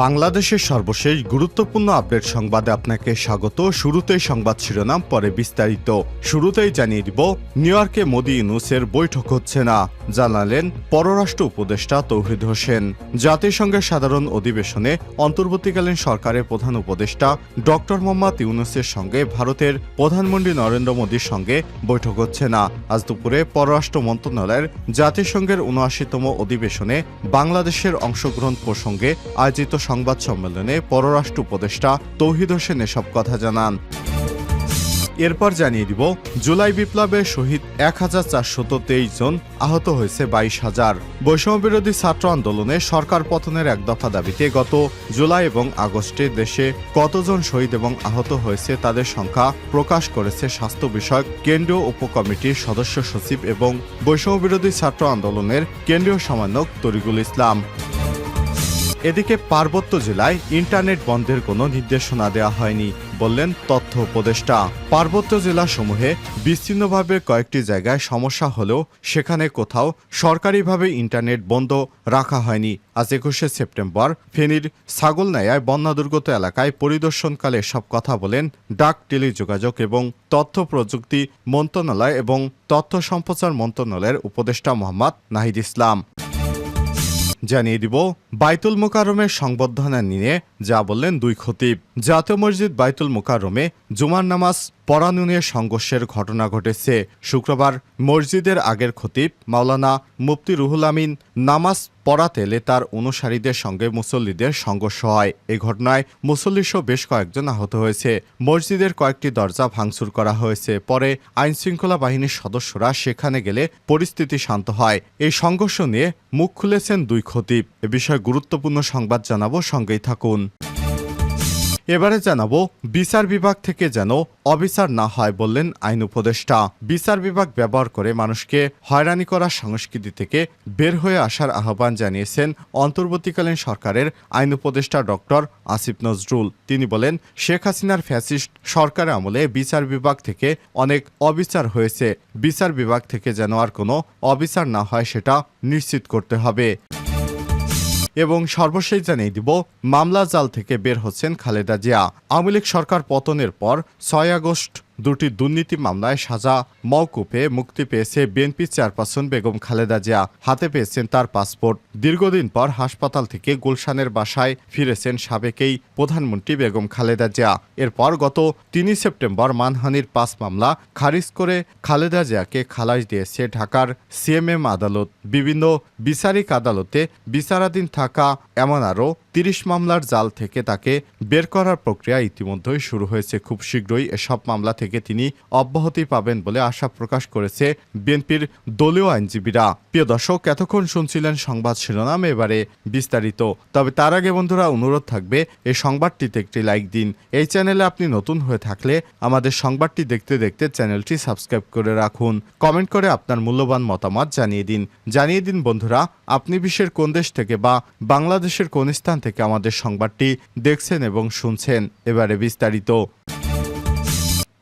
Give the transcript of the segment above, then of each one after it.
বাংলাদেশের সর্বশেষ গুরুত্বপূর্ণ আপডেট সংবাদে আপনাকে স্বাগত। শুরুতেই সংবাদ শিরোনাম, পরে বিস্তারিত। শুরুতেই জানিয়ে দিব, নিউ ইয়র্কে মোদি ইউনুসের বৈঠক হচ্ছে না, জানালেন পররাষ্ট্র উপদেষ্টা তৌহিদ হোসেন। জাতিসংঘের সাধারণ অধিবেশনে অন্তর্বর্তীকালীন সরকারের প্রধান উপদেষ্টা ডক্টর মোহাম্মদ ইউনুসের সঙ্গে ভারতের প্রধানমন্ত্রী নরেন্দ্র মোদীর সঙ্গে বৈঠক হচ্ছে না। আজ দুপুরে পররাষ্ট্র মন্ত্রণালয়ের জাতিসংঘের উনআশিতম অধিবেশনে বাংলাদেশের অংশগ্রহণ প্রসঙ্গে আয়োজিত সংবাদ সম্মেলনে পররাষ্ট্র উপদেষ্টা তৌহিদ হোসেন এসব কথা জানান। এরপর জানিয়ে দিব, জুলাই বিপ্লবে শহীদ এক হাজার চারশত তেইশ জন আহত হয়েছে বাইশ হাজার। বৈষম্য বিরোধী ছাত্র আন্দোলনে সরকার পতনের এক দফা দাবিতে গত জুলাই এবং আগস্টে দেশে কতজন শহীদ এবং আহত হয়েছে তাদের সংখ্যা প্রকাশ করেছে স্বাস্থ্য বিষয়ক কেন্দ্রীয় উপকমিটির সদস্য সচিব এবং বৈষম্য বিরোধী ছাত্র আন্দোলনের কেন্দ্রীয় সমন্বয়ক তরিকুল ইসলাম। এদিকে পার্বত্য জেলায় ইন্টারনেট বন্ধের কোনো নির্দেশনা দেওয়া হয়নি, বললেন তথ্য উপদেষ্টা। পার্বত্য জেলাসমূহে বিচ্ছিন্নভাবে কয়েকটি জায়গায় সমস্যা হলেও সেখানে কোথাও সরকারিভাবে ইন্টারনেট বন্ধ রাখা হয়নি। আজ একুশে সেপ্টেম্বর, ফেনীর ছাগলনাইয়ায় বন্যা দুর্গত এলাকায় পরিদর্শনকালে সব কথা বলেন ডাক টেলিযোগাযোগ এবং তথ্য প্রযুক্তি মন্ত্রণালয় এবং তথ্য সম্প্রচার মন্ত্রণালয়ের উপদেষ্টা মোহাম্মদ নাহিদ ইসলাম। জানিয়ে দিব বাইতুল মোকারমের সংবর্ধনা নিয়ে যা বললেন দুই খতিব। জাতীয় মসজিদ বাইতুল মোকারমে জুমার নামাজ পড়ানো নিয়ে সংঘর্ষের ঘটনা ঘটেছে। শুক্রবার মসজিদের আগের খতিব মাওলানা মুফতি রুহুল আমিন নামাজ পড়াতে এলে তার অনুসারীদের সঙ্গে মুসল্লিদের সংঘর্ষ হয়। এই ঘটনায় মুসল্লিসহ বেশ কয়েকজন আহত হয়েছে। মসজিদের কয়েকটি দরজা ভাঙচুর করা হয়েছে। পরে আইনশৃঙ্খলা বাহিনীর সদস্যরা সেখানে গেলে পরিস্থিতি শান্ত হয়। এই সংঘর্ষ নিয়ে মুখ খুলেছেন দুই খতিব। এ বিষয়ে গুরুত্বপূর্ণ সংবাদ জানাব। সঙ্গেই থাকুন। এবারে জানাব, বিচার বিভাগ থেকে যেন অবিচার না হয় বললেন আইন উপদেষ্টা। বিচার বিভাগ ব্যবহার করে মানুষকে হয়রানি করার সংস্কৃতি থেকে বের হয়ে আসার আহ্বান জানিয়েছেন অন্তর্বর্তীকালীন সরকারের আইন উপদেষ্টা ডক্টর আসিফ নজরুল। তিনি বলেন, শেখ হাসিনার ফ্যাসিস্ট সরকার আমলে বিচার বিভাগ থেকে অনেক অবিচার হয়েছে। বিচার বিভাগ থেকে যেন আর কোনো অবিচার না হয় সেটা নিশ্চিত করতে হবে। এবং সর্বশেষ জানিয়ে দিব, মামলা জাল থেকে বের হচ্ছেন খালেদা জিয়া। আওয়ামী লীগ সরকার পতনের পর ছয় আগস্ট দুটি দুর্নীতি মামলায় সাজা। মওকুফে মুক্তি পেয়েছে বিএনপি চেয়ারপারসন বেগম খালেদা জিয়া। হাতে পেয়েছেন তার পাসপোর্ট। দীর্ঘদিন পর হাসপাতাল থেকে গুলশানের বাসায় ফিরেছেন সাবেকেই প্রধানমন্ত্রী বেগম খালেদা জিয়া। এরপর গত তিনই সেপ্টেম্বর মানহানির পাঁচ মামলা খারিজ করে খালেদা জিয়াকে খালাস দিয়েছে ঢাকার সিএমএম আদালত। বিভিন্ন বিচারিক আদালতে বিচারাধীন থাকা এমন আরও তিরিশ মামলার জাল থেকে তাকে বের করার প্রক্রিয়া ইতিমধ্যেই শুরু হয়েছে। খুব শীঘ্রই এসব মামলা থেকে তিনি অব্যাহতি পাবেন বলে আশা প্রকাশ করেছে বিএনপির দলীয় আইনজীবীরা। প্রিয় দর্শক, এতক্ষণ শুনছিলেন সংবাদ শিরোনাম, এবারে বিস্তারিত। তবে তার আগে বন্ধুরা, অনুরোধ থাকবে, এই সংবাদটিতে একটি লাইক দিন। এই চ্যানেলে আপনি নতুন হয়ে থাকলে আমাদের সংবাদটি দেখতে দেখতে চ্যানেলটি সাবস্ক্রাইব করে রাখুন। কমেন্ট করে আপনার মূল্যবান মতামত জানিয়ে দিন। জানিয়ে দিন বন্ধুরা, আপনি বিশ্বের কোন দেশ থেকে বা বাংলাদেশের কোন স্থান থেকে আমাদের সংবাদটি দেখছেন এবং শুনছেন। এবারে বিস্তারিত।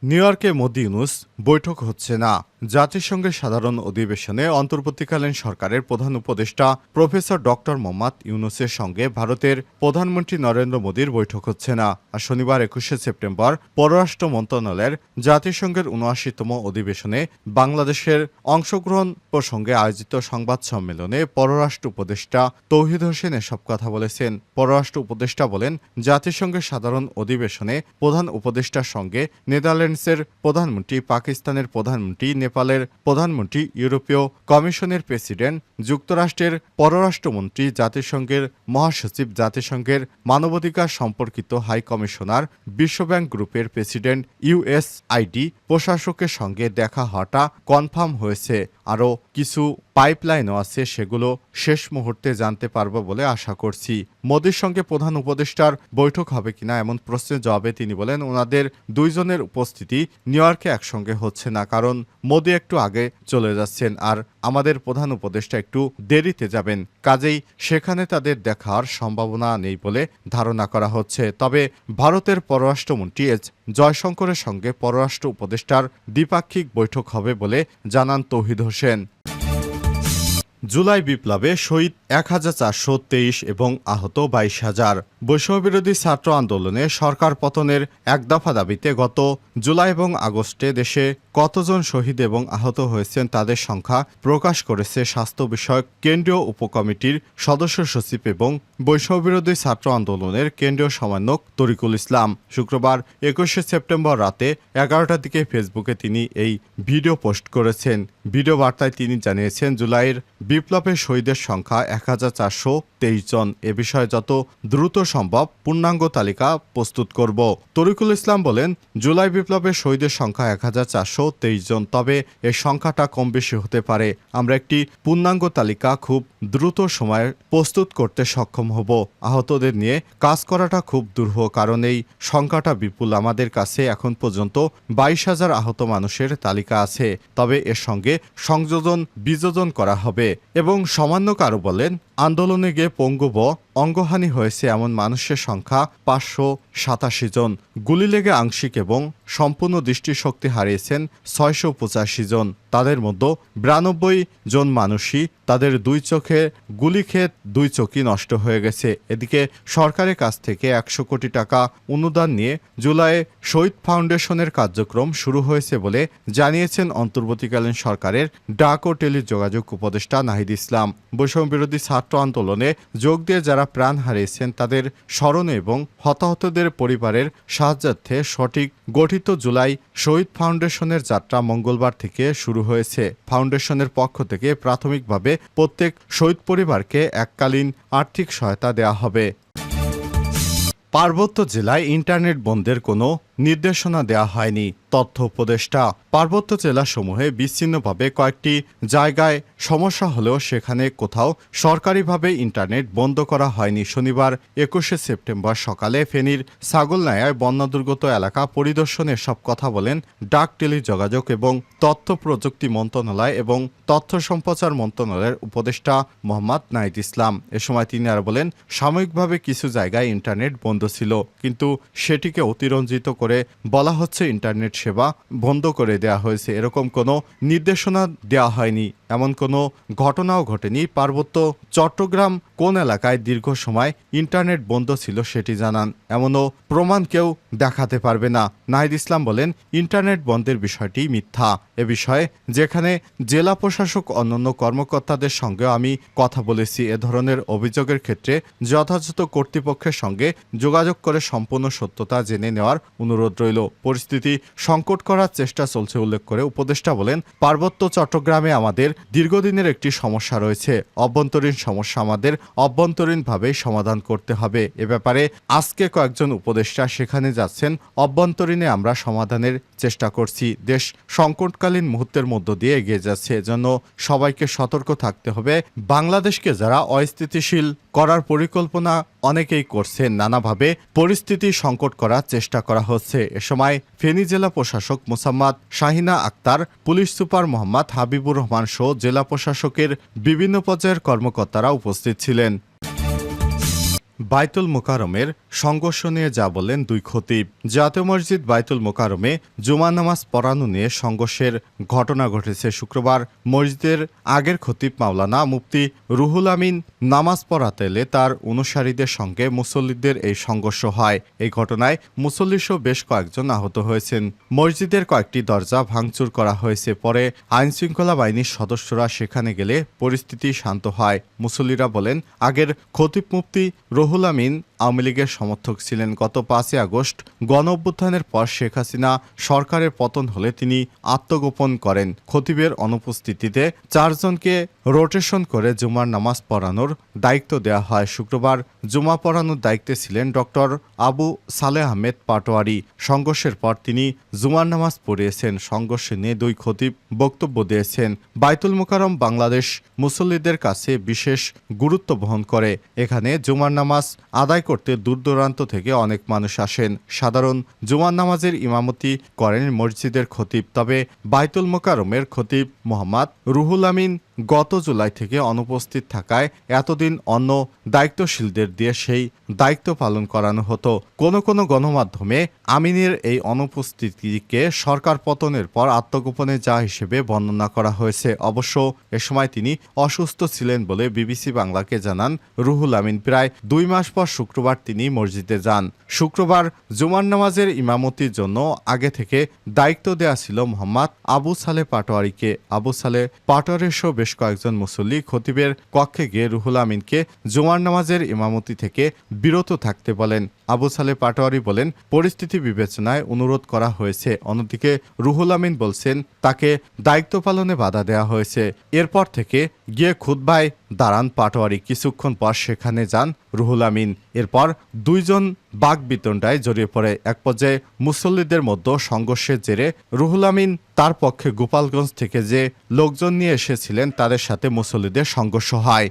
নিউ ইয়র্কে মোদি ইউনুস বৈঠক হচ্ছে না। জাতিসংঘের সাধারণ অধিবেশনে অন্তর্বর্তীকালীন সরকারের প্রধান উপদেষ্টা প্রফেসর ডক্টর মোহাম্মদ ইউনুসের সঙ্গে ভারতের প্রধানমন্ত্রী নরেন্দ্র মোদীর বৈঠক হচ্ছে না। আর শনিবার একুশে সেপ্টেম্বর পররাষ্ট্র মন্ত্রণালয়ের জাতিসংঘের উনআশিতম অধিবেশনে বাংলাদেশের অংশগ্রহণ প্রসঙ্গে আয়োজিত সংবাদ সম্মেলনে পররাষ্ট্র উপদেষ্টা তৌহিদ হোসেন এসব কথা বলেছেন। পররাষ্ট্র উপদেষ্টা বলেন, জাতিসংঘের সাধারণ অধিবেশনে প্রধান উপদেষ্টার সঙ্গে নেদারল্যান্ডসের প্রধানমন্ত্রী, পাকিস্তানের প্রধানমন্ত্রী, নেপালের প্রধানমন্ত্রী, ইউরোপীয় কমিশনের প্রেসিডেন্ট, যুক্তরাষ্ট্রের পররাষ্ট্রমন্ত্রী, জাতিসংঘের মহাসচিব, জাতিসংঘের মানবাধিকার সম্পর্কিত হাই কমিশনার বিশ্বব্যাংক গ্রুপের প্রেসিডেন্ট, ইউএসআইডি প্রশাসকের সঙ্গে দেখা হওয়াটা কনফার্ম হয়েছে। আরও কিছু পাইপলাইনও আছে, সেগুলো শেষ মুহূর্তে জানতে পারব বলে আশা করছি। মোদীর সঙ্গে প্রধান উপদেষ্টার বৈঠক হবে কিনা এমন প্রশ্নের জবাবে তিনি বলেন, ওনাদের দুইজনের উপস্থিতি নিউ ইয়র্কে একসঙ্গে হচ্ছে না, কারণ মোদী একটু আগে চলে যাচ্ছেন আর আমাদের প্রধান উপদেষ্টা একটু দেরিতে যাবেন। কাজেই সেখানে তাদের দেখার সম্ভাবনা নেই বলে ধারণা করা হচ্ছে। তবে ভারতের পররাষ্ট্রমন্ত্রী এস জয়শঙ্করের সঙ্গে পররাষ্ট্র উপদেষ্টার দ্বিপাক্ষিক বৈঠক হবে বলে জানান তৌহিদ হোসেন। জুলাই বিপ্লবে শহীদ এক হাজার চারশো তেইশ এবং আহত বাইশ হাজার। বৈষম্যবিরোধী ছাত্র আন্দোলনে সরকার পতনের এক দফা দাবিতে গত জুলাই এবং আগস্টে দেশে কতজন শহীদ এবং আহত হয়েছেন তাদের সংখ্যা প্রকাশ করেছে স্বাস্থ্য বিষয়ক কেন্দ্রীয় উপকমিটির সদস্য সচিব এবং বৈষম্যবিরোধী ছাত্র আন্দোলনের কেন্দ্রীয় সমন্বয়ক তরিকুল ইসলাম। শুক্রবার একুশে সেপ্টেম্বর রাতে এগারোটার দিকে ফেসবুকে তিনি এই ভিডিও পোস্ট করেছেন। ভিডিও বার্তায় তিনি জানিয়েছেন, জুলাইয়ের বিপ্লবের শহীদের সংখ্যা এক হাজার চারশো তেইশ জন। এ বিষয়ে যত দ্রুত সম্ভব পূর্ণাঙ্গ তালিকা প্রস্তুত করব। তরিকুল ইসলাম বলেন, জুলাই বিপ্লবের শহীদের সংখ্যা এক হাজার চারশো তেইশ জন, তবে এর সংখ্যাটা কম বেশি হতে পারে। আমরা একটি পূর্ণাঙ্গ তালিকা খুব দ্রুত সময়ে প্রস্তুত করতে সক্ষম হব। আহতদের নিয়ে কাজ করাটা খুব দুরূহ কারণ এই সংখ্যাটা বিপুল। আমাদের কাছে এখন পর্যন্ত বাইশ হাজার আহত মানুষের তালিকা আছে। তবে এর সঙ্গে সংযোজন বিযোজন করা হবে এবং সামান্য কারও বলেন আন্দোলনে গিয়ে পঙ্গুব অঙ্গহানি হয়েছে এমন মানুষের সংখ্যা পাঁচশো সাতাশি জন। গুলি লেগে আংশিক এবং সম্পূর্ণ দৃষ্টিশক্তি হারিয়েছেন ছয়শো পঁচাশি জন। তাদের মধ্যে বিরানব্বই জন মানুষই তাদের দুই চোখে গুলি খেয়ে দুই চোখই নষ্ট হয়ে গেছে। এদিকে সরকারের কাছ থেকে একশো কোটি টাকা অনুদান নিয়ে জুলাইয়ে শহীদ ফাউন্ডেশনের কার্যক্রম শুরু হয়েছে বলে জানিয়েছেন অন্তর্বর্তীকালীন সরকারের ডাক ও টেলিযোগাযোগ উপদেষ্টা নাহিদ ইসলাম। বৈষম্য বিরোধী ছাত্র আন্দোলনে যোগ দিয়ে যারা প্রাণ হারিয়েছেন তাদের স্মরণে এবং হতাহতদের পরিবারের সাহায্যার্থে সঠিক গঠিত জুলাই শহীদ ফাউন্ডেশনের যাত্রা মঙ্গলবার থেকে শুরু হয়েছে। ফাউন্ডেশনের পক্ষ থেকে প্রাথমিকভাবে প্রত্যেক শহীদ পরিবারকে এককালীন আর্থিক সহায়তা দেওয়া হবে। পার্বত্য জেলায় ইন্টারনেট বন্ধের কোনো নির্দেশনা দেওয়া হয়নি। তথ্য উপদেষ্টা পার্বত্য জেলাসমূহে বিচ্ছিন্নভাবে কয়েকটি জায়গায় সমস্যা হলেও সেখানে কোথাও সরকারিভাবে ইন্টারনেট বন্ধ করা হয়নি। শনিবার একুশে সেপ্টেম্বর সকালে ফেনীর ছাগলনায়ায় বন্যাদুর্গত এলাকা পরিদর্শনে সব কথা বলেন ডাক টেলিযোগাযোগ এবং তথ্য প্রযুক্তি মন্ত্রণালয় এবং তথ্য সম্প্রচার মন্ত্রণালয়ের উপদেষ্টা মোহাম্মদ নাইদ ইসলাম। এ সময় তিনি আর বলেন, সাময়িকভাবে কিছু জায়গায় ইন্টারনেট বন্ধ ছিল, কিন্তু সেটিকে অতিরঞ্জিত করে বলা হচ্ছে ইন্টারনেট সেবা বন্ধ করে দেওয়া হয়েছে। এরকম কোনো নির্দেশনা দেওয়া হয়নি। এমন কোনো ঘটনাও ঘটেনি। পার্বত্য চট্টগ্রাম কোন এলাকায় দীর্ঘ সময় ইন্টারনেট বন্ধ ছিল সেটি জানান। এমনও প্রমাণ কেউ দেখাতে পারবে না। নাহিদ ইসলাম বলেন, ইন্টারনেট বন্ধের বিষয়টি মিথ্যা। এ বিষয়ে যেখানে জেলা প্রশাসক, অন্যান্য কর্মকর্তাদের সঙ্গে আমি কথা বলেছি। এ ধরনের অভিযোগের ক্ষেত্রে যথাযথ কর্তৃপক্ষের সঙ্গে যোগাযোগ করে সম্পূর্ণ সত্যতা জেনে নেওয়ার অনুরোধ রইল। পরিস্থিতি সংকট করার চেষ্টা চলছে উল্লেখ করে উপদেষ্টা বলেন, পার্বত্য চট্টগ্রামে আমাদের দীর্ঘদিনের একটি সমস্যা রয়েছে। অভ্যন্তরীণ সমস্যা আমাদের অভ্যন্তরীণভাবেই সমাধান করতে হবে। এ ব্যাপারে আজকে কয়েকজন উপদেষ্টা সেখানে যাচ্ছেন। অভ্যন্তরীণে আমরা সমাধানের চেষ্টা করছি। দেশ সংকটকালীন মুহূর্তের মধ্য দিয়ে এগিয়ে যাচ্ছে। এজন্য সবাইকে সতর্ক থাকতে হবে। বাংলাদেশকে যারা অস্থিতিশীল করার পরিকল্পনা অনেকেই করছে নানাভাবে পরিস্থিতি সংকট করার চেষ্টা করা হচ্ছে। এ সময় ফেনী জেলা প্রশাসক মোসাম্মদ শাহিনা আক্তার, পুলিশ সুপার মোহাম্মদ হাবিবুর রহমান সহ জেলা প্রশাসকের বিভিন্ন পর্যায়ের কর্মকর্তারা উপস্থিত ছিলেন। বাইতুল মোকারমের সংঘর্ষ নিয়ে যা বলেন দুই খতিব। জাতীয় মসজিদ বাইতুল মোকারমে জুমা নামাজ পড়ানো নিয়ে সংঘর্ষের ঘটনা ঘটেছে শুক্রবার। মসজিদের আগের খতিব মাওলানা মুফতি রুহুল আমিন নামাজ পড়াতে এলে তার অনুসারীদের সঙ্গে মুসল্লিদের এই সংঘর্ষ হয়। এই ঘটনায় মুসল্লিসহ বেশ কয়েকজন আহত হয়েছেন। মসজিদের কয়েকটি দরজা ভাঙচুর করা হয়েছে। পরে আইনশৃঙ্খলা বাহিনীর সদস্যরা সেখানে গেলে পরিস্থিতি শান্ত হয়। মুসল্লিরা বলেন, আগের খতিব মুফতি আমিন আওয়ামী লীগের সমর্থক ছিলেন। গত পাঁচই আগস্ট গণ অভ্যুত্থানের পর শেখ হাসিনা সরকারের পতন হলে তিনি আত্মগোপন করেন। খতিবের অনুপস্থিতিতে চারজনকে রোটেশন করে জুমার নামাজ পড়ানোর দায়িত্ব দেওয়া হয়। শুক্রবার জুমা পড়ানোর দায়িত্বে ছিলেন ডক্টর আবু সালেহ আহমেদ পাটোয়ারি। সংঘর্ষের পর তিনি জুমার নামাজ পড়িয়েছেন। সংঘর্ষে নিয়ে দুই খতিব বক্তব্য দিয়েছেন। বাইতুল মোকারম বাংলাদেশ মুসল্লিদের কাছে বিশেষ গুরুত্ব বহন করে। এখানে জুমার নামাজ আদায় করতে দূরদূরান্ত থেকে অনেক মানুষ আসেন। সাধারণ জুমার নামাজের ইমামতি করেন মসজিদের খতিব। তবে বাইতুল মোকারমের খতিব মোহাম্মদ রুহুল আমিন গত জুলাই থেকে অনুপস্থিত থাকায় এতদিন অন্য দায়িত্বশীলদের দিয়ে সেই দায়িত্ব পালন করানো হতো। কোনো কোনো গণমাধ্যমে আমিনের এই অনুপস্থিতিকে সরকার পতনের পর আত্মগোপনে যা হিসেবে বর্ণনা করা হয়েছে। অবশ্য এ সময় তিনি অসুস্থ ছিলেন বলে বিবিসি বাংলাকে জানান রুহুল আমিন। প্রায় দুই মাস পর শুক্রবার তিনি মসজিদে যান। শুক্রবার জুমার নামাজের ইমামতির জন্য আগে থেকে দায়িত্ব দেয়া ছিল মোহাম্মদ আবু সালে পাটোয়ারিকে। আবু সালে পাটোয়ারির সহ বেশ কয়েকজন মুসল্লি খতিবের কক্ষে গিয়ে রুহুল আমিনকে জোয়ার নামাজের ইমামতি থেকে বিরত থাকতে বলেন। আবু সালে পাটোয়ারি বলেন, পরিস্থিতি বিবেচনায় অনুরোধ করা হয়েছে। অন্যদিকে রুহুল আমিন বলছেন, তাকে দায়িত্ব পালনে বাধা দেওয়া হয়েছে। এরপর থেকে গিয়ে খুদ্বায় দাঁড়ান পাটোয়ারি। কিছুক্ষণ পর সেখানে যান রুহুল আমিন। এরপর দুইজন বাঘ বিতণ্ডায় জড়িয়ে পড়ে। এক পর্যায়ে মুসল্লিদের মধ্যে সংঘর্ষের জেরে রুহুল আমিন তার পক্ষে গোপালগঞ্জ থেকে যে লোকজন নিয়ে এসেছিলেন, তাদের সাথে মুসল্লিদের সংঘর্ষ হয়।